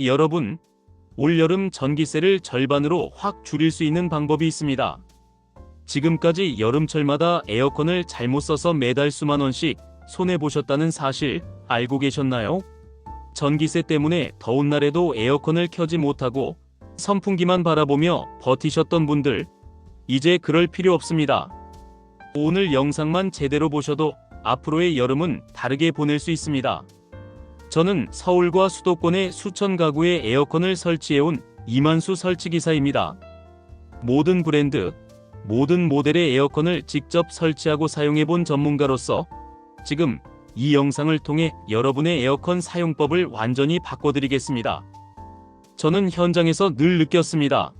여러분, 올여름 전기세를 절반으로 확 줄일 수 있는 방법이 있습니다. 지금까지 여름철마다 에어컨을 잘못 써서 매달 수만 원씩 손해 보셨다는 사실 알고 계셨나요? 전기세 때문에 더운 날에도 에어컨을 켜지 못하고 선풍기만 바라보며 버티셨던 분들, 이제 그럴 필요 없습니다. 오늘 영상만 제대로 보셔도 앞으로의 여름은 다르게 보낼 수 있습니다. 저는 서울과 수도권의 수천 가구에 에어컨을 설치해온 이만수 설치기사입니다. 모든 브랜드, 모든 모델의 에어컨을 직접 설치하고 사용해본 전문가로서 지금 이 영상을 통해 여러분의 에어컨 사용법을 완전히 바꿔드리겠습니다. 저는 현장에서 늘 느꼈습니다.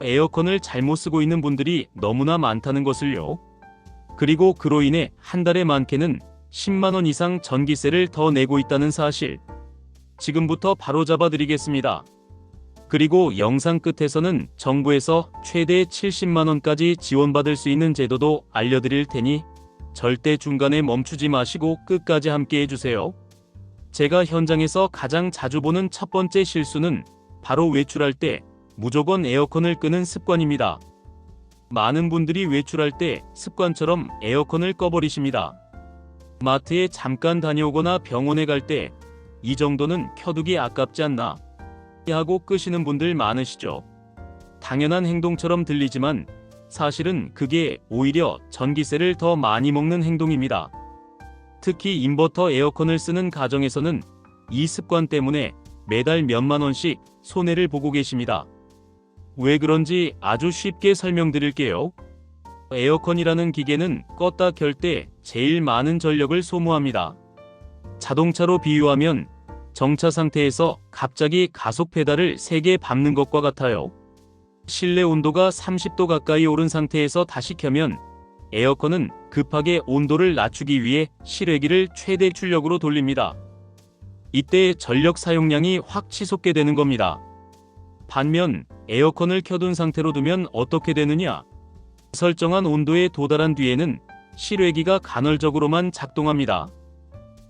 에어컨을 잘못 쓰고 있는 분들이 너무나 많다는 것을요. 그리고 그로 인해 한 달에 많게는 10만원 이상 전기세를 더 내고 있다는 사실. 지금부터 바로 잡아드리겠습니다. 그리고 영상 끝에서는 정부에서 최대 70만원까지 지원받을 수 있는 제도도 알려드릴 테니 절대 중간에 멈추지 마시고 끝까지 함께 해주세요. 제가 현장에서 가장 자주 보는 첫 번째 실수는 바로 외출할 때 무조건 에어컨을 끄는 습관입니다. 많은 분들이 외출할 때 습관처럼 에어컨을 꺼버리십니다. 마트에 잠깐 다녀오거나 병원에 갈 때 이 정도는 켜두기 아깝지 않나 하고 끄시는 분들 많으시죠. 당연한 행동처럼 들리지만 사실은 그게 오히려 전기세를 더 많이 먹는 행동입니다. 특히 인버터 에어컨을 쓰는 가정에서는 이 습관 때문에 매달 몇만 원씩 손해를 보고 계십니다. 왜 그런지 아주 쉽게 설명드릴게요. 에어컨이라는 기계는 껐다 켤 때 제일 많은 전력을 소모합니다. 자동차로 비유하면 정차 상태에서 갑자기 가속 페달을 3개 밟는 것과 같아요. 실내 온도가 30도 가까이 오른 상태에서 다시 켜면 에어컨은 급하게 온도를 낮추기 위해 실외기를 최대 출력으로 돌립니다. 이때 전력 사용량이 확 치솟게 되는 겁니다. 반면 에어컨을 켜둔 상태로 두면 어떻게 되느냐? 설정한 온도에 도달한 뒤에는 실외기가 간헐적으로만 작동합니다.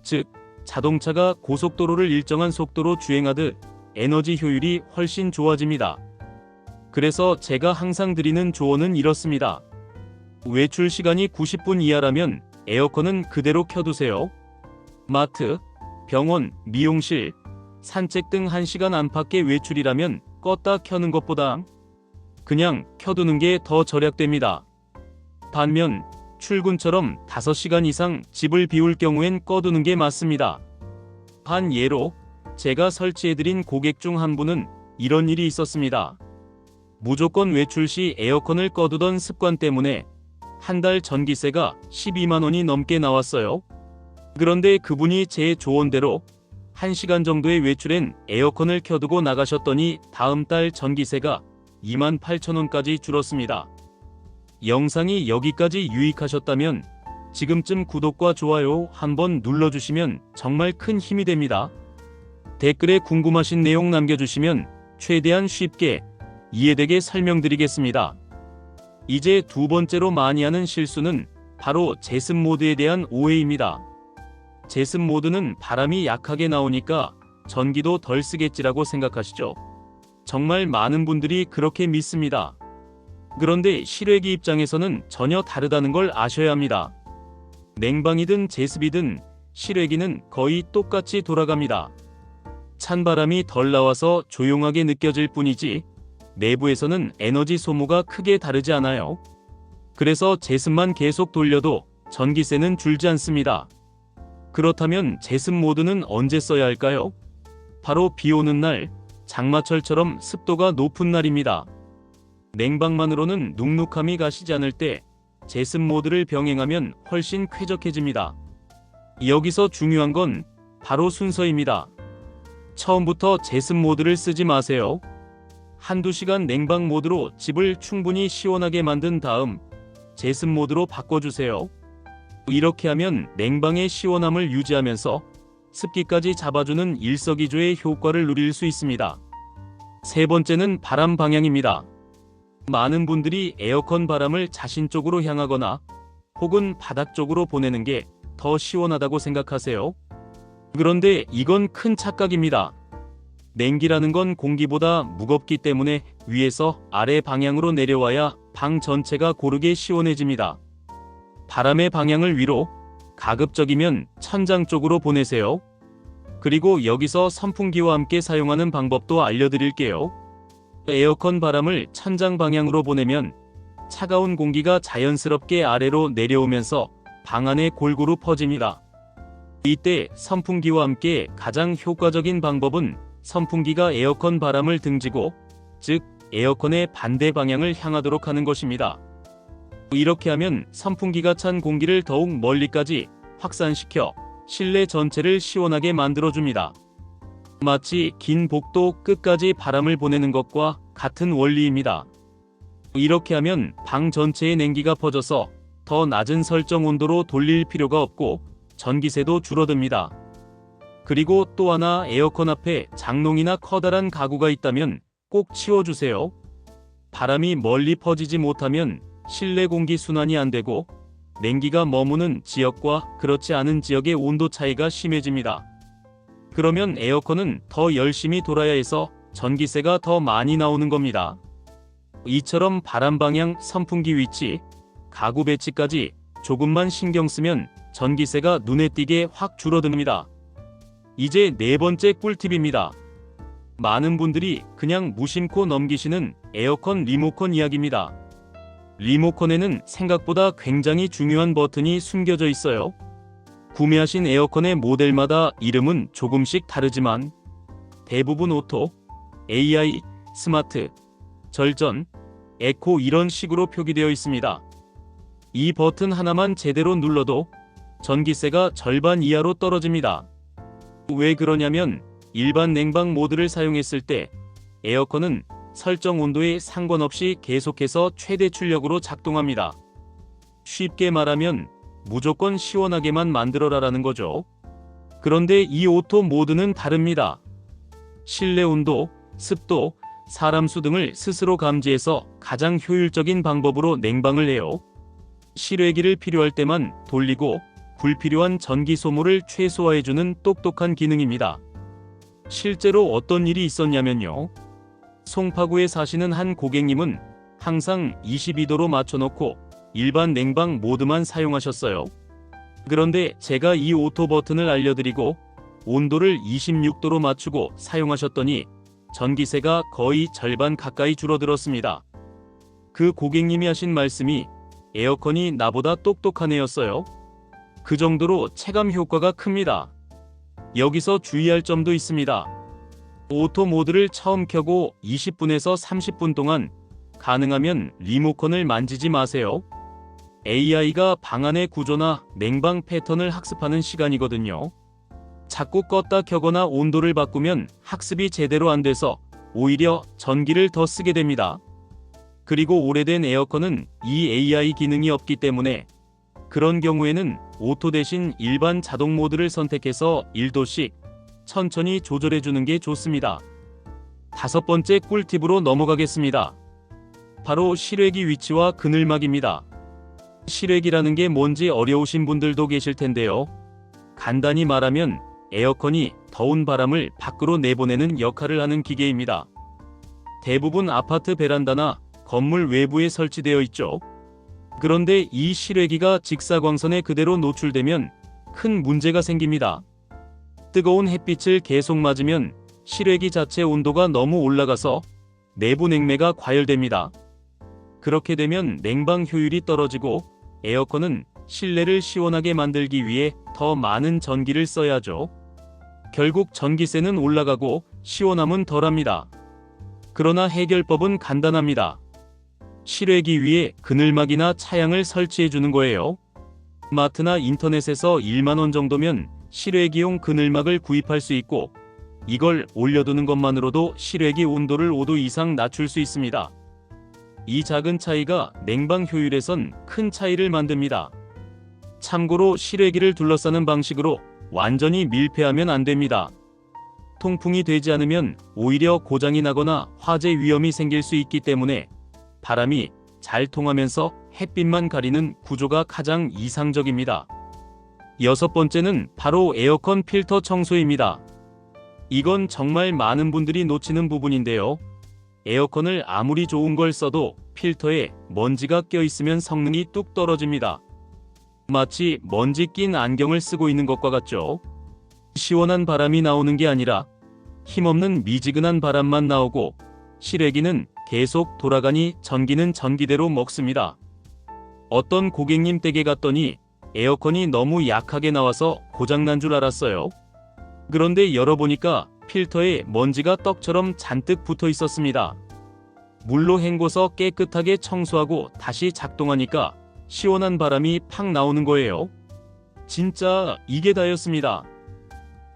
즉, 자동차가 고속도로를 일정한 속도로 주행하듯 에너지 효율이 훨씬 좋아집니다. 그래서 제가 항상 드리는 조언은 이렇습니다. 외출 시간이 90분 이하라면 에어컨은 그대로 켜두세요. 마트, 병원, 미용실, 산책 등 1시간 안팎의 외출이라면 껐다 켜는 것보다 그냥 켜두는 게 더 절약됩니다. 반면 출근처럼 5시간 이상 집을 비울 경우엔 꺼두는 게 맞습니다. 한 예로 제가 설치해드린 고객 중 한 분은 이런 일이 있었습니다. 무조건 외출 시 에어컨을 꺼두던 습관 때문에 한 달 전기세가 12만원이 넘게 나왔어요. 그런데 그분이 제 조언대로 1시간 정도의 외출엔 에어컨을 켜두고 나가셨더니 다음 달 전기세가 2만 8천원까지 줄었습니다. 영상이 여기까지 유익하셨다면 지금쯤 구독과 좋아요 한번 눌러주시면 정말 큰 힘이 됩니다. 댓글에 궁금하신 내용 남겨주시면 최대한 쉽게 이해되게 설명드리겠습니다. 이제 두 번째로 많이 하는 실수는 바로 제습 모드에 대한 오해입니다. 제습 모드는 바람이 약하게 나오니까 전기도 덜 쓰겠지라고 생각하시죠. 정말 많은 분들이 그렇게 믿습니다. 그런데 실외기 입장에서는 전혀 다르다는 걸 아셔야 합니다. 냉방이든 제습이든 실외기는 거의 똑같이 돌아갑니다. 찬바람이 덜 나와서 조용하게 느껴질 뿐이지 내부에서는 에너지 소모가 크게 다르지 않아요. 그래서 제습만 계속 돌려도 전기세는 줄지 않습니다. 그렇다면 제습 모드는 언제 써야 할까요? 바로 비 오는 날, 장마철처럼 습도가 높은 날입니다. 냉방만으로는 눅눅함이 가시지 않을 때 제습 모드를 병행하면 훨씬 쾌적해집니다. 여기서 중요한 건 바로 순서입니다. 처음부터 제습 모드를 쓰지 마세요. 한두 시간 냉방 모드로 집을 충분히 시원하게 만든 다음 제습 모드로 바꿔주세요. 이렇게 하면 냉방의 시원함을 유지하면서 습기까지 잡아주는 일석이조의 효과를 누릴 수 있습니다. 세 번째는 바람 방향입니다. 많은 분들이 에어컨 바람을 자신 쪽으로 향하거나 혹은 바닥 쪽으로 보내는 게 더 시원하다고 생각하세요. 그런데 이건 큰 착각입니다. 냉기라는 건 공기보다 무겁기 때문에 위에서 아래 방향으로 내려와야 방 전체가 고르게 시원해집니다. 바람의 방향을 위로, 가급적이면 천장 쪽으로 보내세요. 그리고 여기서 선풍기와 함께 사용하는 방법도 알려드릴게요. 에어컨 바람을 천장 방향으로 보내면 차가운 공기가 자연스럽게 아래로 내려오면서 방 안에 골고루 퍼집니다. 이때 선풍기와 함께 가장 효과적인 방법은 선풍기가 에어컨 바람을 등지고, 즉, 에어컨의 반대 방향을 향하도록 하는 것입니다. 이렇게 하면 선풍기가 찬 공기를 더욱 멀리까지 확산시켜 실내 전체를 시원하게 만들어줍니다. 마치 긴 복도 끝까지 바람을 보내는 것과 같은 원리입니다. 이렇게 하면 방 전체에 냉기가 퍼져서 더 낮은 설정 온도로 돌릴 필요가 없고 전기세도 줄어듭니다. 그리고 또 하나 에어컨 앞에 장롱이나 커다란 가구가 있다면 꼭 치워주세요. 바람이 멀리 퍼지지 못하면 실내 공기 순환이 안 되고 냉기가 머무는 지역과 그렇지 않은 지역의 온도 차이가 심해집니다. 그러면 에어컨은 더 열심히 돌아야 해서 전기세가 더 많이 나오는 겁니다. 이처럼 바람 방향, 선풍기 위치, 가구 배치까지 조금만 신경 쓰면 전기세가 눈에 띄게 확 줄어듭니다. 이제 네 번째 꿀팁입니다. 많은 분들이 그냥 무심코 넘기시는 에어컨 리모컨 이야기입니다. 리모컨에는 생각보다 굉장히 중요한 버튼이 숨겨져 있어요. 구매하신 에어컨의 모델마다 이름은 조금씩 다르지만 대부분 오토, AI, 스마트, 절전, 에코 이런 식으로 표기되어 있습니다. 이 버튼 하나만 제대로 눌러도 전기세가 절반 이하로 떨어집니다. 왜 그러냐면 일반 냉방 모드를 사용했을 때 에어컨은 설정 온도에 상관없이 계속해서 최대 출력으로 작동합니다. 쉽게 말하면 무조건 시원하게만 만들어라라는 거죠. 그런데 이 오토 모드는 다릅니다. 실내 온도, 습도, 사람 수 등을 스스로 감지해서 가장 효율적인 방법으로 냉방을 해요. 실외기를 필요할 때만 돌리고 불필요한 전기 소모를 최소화해주는 똑똑한 기능입니다. 실제로 어떤 일이 있었냐면요. 송파구에 사시는 한 고객님은 항상 22도로 맞춰놓고 일반 냉방 모드만 사용하셨어요. 그런데 제가 이 오토 버튼을 알려드리고 온도를 26도로 맞추고 사용하셨더니 전기세가 거의 절반 가까이 줄어들었습니다. 그 고객님이 하신 말씀이 에어컨이 나보다 똑똑하네였어요. 그 정도로 체감 효과가 큽니다. 여기서 주의할 점도 있습니다. 오토 모드를 처음 켜고 20분에서 30분 동안 가능하면 리모컨을 만지지 마세요. AI가 방 안의 구조나 냉방 패턴을 학습하는 시간이거든요. 자꾸 껐다 켜거나 온도를 바꾸면 학습이 제대로 안 돼서 오히려 전기를 더 쓰게 됩니다. 그리고 오래된 에어컨은 이 AI 기능이 없기 때문에 그런 경우에는 오토 대신 일반 자동 모드를 선택해서 1도씩 천천히 조절해 주는 게 좋습니다. 다섯 번째 꿀팁으로 넘어가겠습니다. 바로 실외기 위치와 그늘막입니다. 실외기라는 게 뭔지 어려우신 분들도 계실 텐데요. 간단히 말하면 에어컨이 더운 바람을 밖으로 내보내는 역할을 하는 기계입니다. 대부분 아파트 베란다나 건물 외부에 설치되어 있죠. 그런데 이 실외기가 직사광선에 그대로 노출되면 큰 문제가 생깁니다. 뜨거운 햇빛을 계속 맞으면 실외기 자체 온도가 너무 올라가서 내부 냉매가 과열됩니다. 그렇게 되면 냉방 효율이 떨어지고 에어컨은 실내를 시원하게 만들기 위해 더 많은 전기를 써야죠. 결국 전기세는 올라가고 시원함은 덜합니다. 그러나 해결법은 간단합니다. 실외기 위에 그늘막이나 차양을 설치해 주는 거예요. 마트나 인터넷에서 1만원 정도면 실외기용 그늘막을 구입할 수 있고 이걸 올려두는 것만으로도 실외기 온도를 5도 이상 낮출 수 있습니다. 이 작은 차이가 냉방 효율에선 큰 차이를 만듭니다. 참고로 실외기를 둘러싸는 방식으로 완전히 밀폐하면 안 됩니다. 통풍이 되지 않으면 오히려 고장이 나거나 화재 위험이 생길 수 있기 때문에 바람이 잘 통하면서 햇빛만 가리는 구조가 가장 이상적입니다. 여섯 번째는 바로 에어컨 필터 청소입니다. 이건 정말 많은 분들이 놓치는 부분인데요. 에어컨을 아무리 좋은 걸 써도 필터에 먼지가 껴 있으면 성능이 뚝 떨어집니다. 마치 먼지 낀 안경을 쓰고 있는 것과 같죠. 시원한 바람이 나오는 게 아니라 힘없는 미지근한 바람만 나오고 실외기는 계속 돌아가니 전기는 전기대로 먹습니다. 어떤 고객님 댁에 갔더니 에어컨이 너무 약하게 나와서 고장난 줄 알았어요. 그런데 열어보니까 필터에 먼지가 떡처럼 잔뜩 붙어 있었습니다. 물로 헹궈서 깨끗하게 청소하고 다시 작동하니까 시원한 바람이 팍 나오는 거예요. 진짜 이게 다였습니다.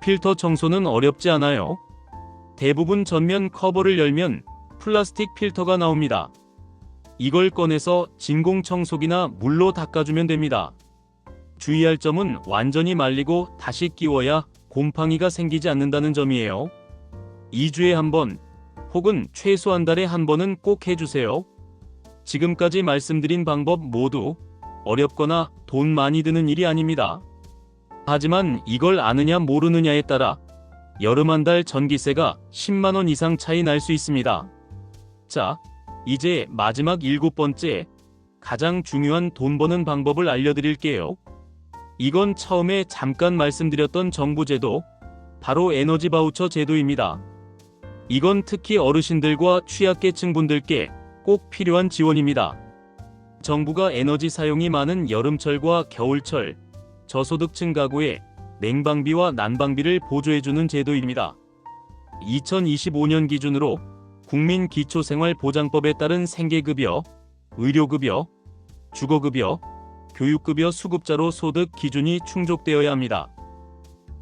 필터 청소는 어렵지 않아요. 대부분 전면 커버를 열면 플라스틱 필터가 나옵니다. 이걸 꺼내서 진공 청소기나 물로 닦아주면 됩니다. 주의할 점은 완전히 말리고 다시 끼워야 곰팡이가 생기지 않는다는 점이에요. 2주에 한 번, 혹은 최소 한 달에 한 번은 꼭 해주세요. 지금까지 말씀드린 방법 모두 어렵거나 돈 많이 드는 일이 아닙니다. 하지만 이걸 아느냐 모르느냐에 따라 여름 한 달 전기세가 10만원 이상 차이 날 수 있습니다. 자, 이제 마지막 일곱 번째, 가장 중요한 돈 버는 방법을 알려드릴게요. 이건 처음에 잠깐 말씀드렸던 정부 제도, 바로 에너지 바우처 제도입니다. 이건 특히 어르신들과 취약계층 분들께 꼭 필요한 지원입니다. 정부가 에너지 사용이 많은 여름철과 겨울철, 저소득층 가구에 냉방비와 난방비를 보조해주는 제도입니다. 2025년 기준으로 국민 기초생활보장법에 따른 생계급여, 의료급여, 주거급여, 교육급여 수급자로 소득 기준이 충족되어야 합니다.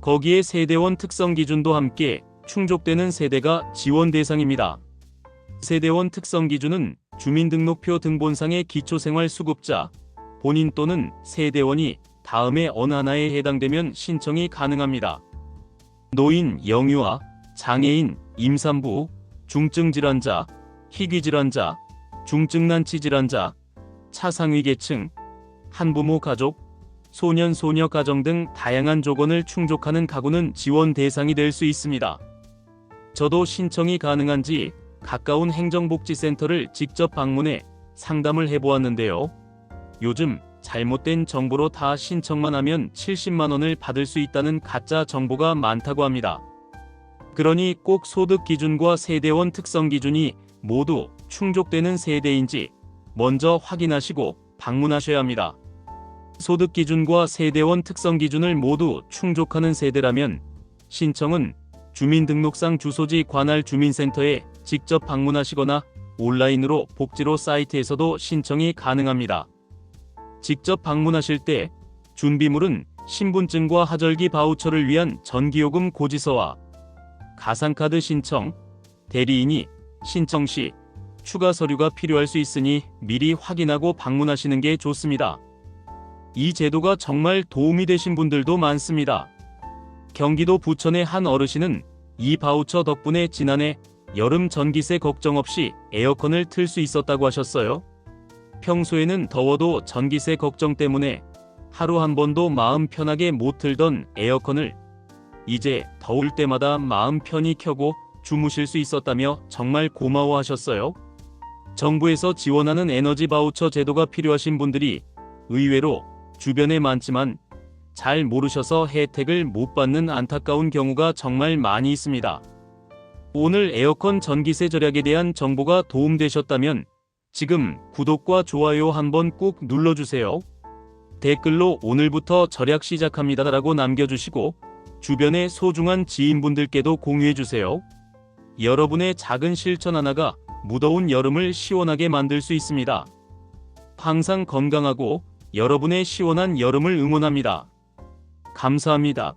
거기에 세대원 특성 기준도 함께 충족되는 세대가 지원 대상입니다. 세대원 특성 기준은 주민등록표 등본상의 기초생활수급자, 본인 또는 세대원이 다음에 어느 하나에 해당되면 신청이 가능합니다. 노인, 영유아, 장애인, 임산부, 중증 질환자, 희귀 질환자, 중증 난치 질환자, 차상위 계층, 한부모 가족, 소년 소녀 가정 등 다양한 조건을 충족하는 가구는 지원 대상이 될 수 있습니다. 저도 신청이 가능한지 가까운 행정복지센터를 직접 방문해 상담을 해보았는데요. 요즘 잘못된 정보로 다 신청만 하면 70만 원을 받을 수 있다는 가짜 정보가 많다고 합니다. 그러니 꼭 소득 기준과 세대원 특성 기준이 모두 충족되는 세대인지 먼저 확인하시고 방문하셔야 합니다. 소득 기준과 세대원 특성 기준을 모두 충족하는 세대라면 신청은 주민등록상 주소지 관할 주민센터에 직접 방문하시거나 온라인으로 복지로 사이트에서도 신청이 가능합니다. 직접 방문하실 때 준비물은 신분증과 하절기 바우처를 위한 전기요금 고지서와 가상카드 신청, 대리인이 신청 시 추가 서류가 필요할 수 있으니 미리 확인하고 방문하시는 게 좋습니다. 이 제도가 정말 도움이 되신 분들도 많습니다. 경기도 부천의 한 어르신은 이 바우처 덕분에 지난해 여름 전기세 걱정 없이 에어컨을 틀 수 있었다고 하셨어요. 평소에는 더워도 전기세 걱정 때문에 하루 한 번도 마음 편하게 못 틀던 에어컨을 이제 더울 때마다 마음 편히 켜고 주무실 수 있었다며 정말 고마워하셨어요. 정부에서 지원하는 에너지 바우처 제도가 필요하신 분들이 의외로 주변에 많지만 잘 모르셔서 혜택을 못 받는 안타까운 경우가 정말 많이 있습니다. 오늘 에어컨 전기세 절약에 대한 정보가 도움되셨다면 지금 구독과 좋아요 한번 꾹 눌러주세요. 댓글로 오늘부터 절약 시작합니다라고 남겨주시고 주변의 소중한 지인분들께도 공유해주세요. 여러분의 작은 실천 하나가 무더운 여름을 시원하게 만들 수 있습니다. 항상 건강하고 여러분의 시원한 여름을 응원합니다. 감사합니다.